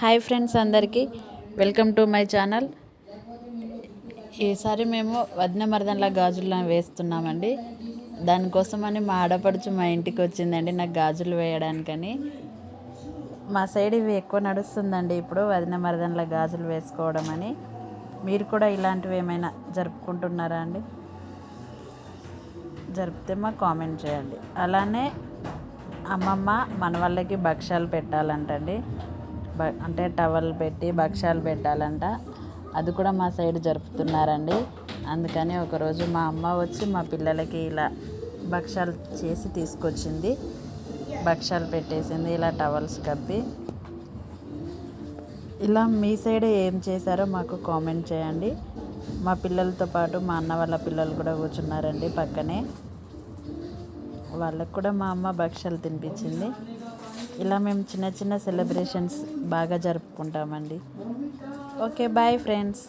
Hi friends అందరికీ. Welcome to my channel. ఈసారి మేము వదిన మరదన్ల గాజులను వేస్తున్నామండి. దానికోసమని మా ఆడపడుచు మా ఇంటికి వచ్చిందండి నాకు గాజులు వేయడానికని. మా సైడ్ ఇవి ఎక్కువ నడుస్తుందండి ఇప్పుడు వదిన మరదన్ల గాజులు వేసుకోవడం అని మీరు కూడా ఇలాంటివి ఏమైనా జరుపుకుంటున్నారా అండి? జరిపితే మాకు కామెంట్ చేయండి. అలానే అమ్మమ్మ మన వాళ్ళకి భక్ష్యాలు పెట్టాలంటండి. అంటే టవల్ పెట్టి భక్ష్యాలు పెట్టాలంట. అది కూడా మా సైడ్ జరుపుతున్నారండి. అందుకని ఒకరోజు మా అమ్మ వచ్చి మా పిల్లలకి ఇలా భక్ష్యాలు చేసి తీసుకొచ్చింది. భక్ష్యాలు పెట్టేసింది ఇలా టవల్స్ కప్పి. ఇలా మీ సైడ్ ఏం చేశారో మాకు కామెంట్ చేయండి. మా పిల్లలతో పాటు మా అన్న వాళ్ళ పిల్లలు కూడా కూర్చున్నారండి పక్కనే. వాళ్ళకు కూడా మా అమ్మ భక్ష్యాలు తినిపించింది. ఇలా మేము చిన్న చిన్న సెలబ్రేషన్స్ బాగా జరుపుకుంటామండి. Okay bye friends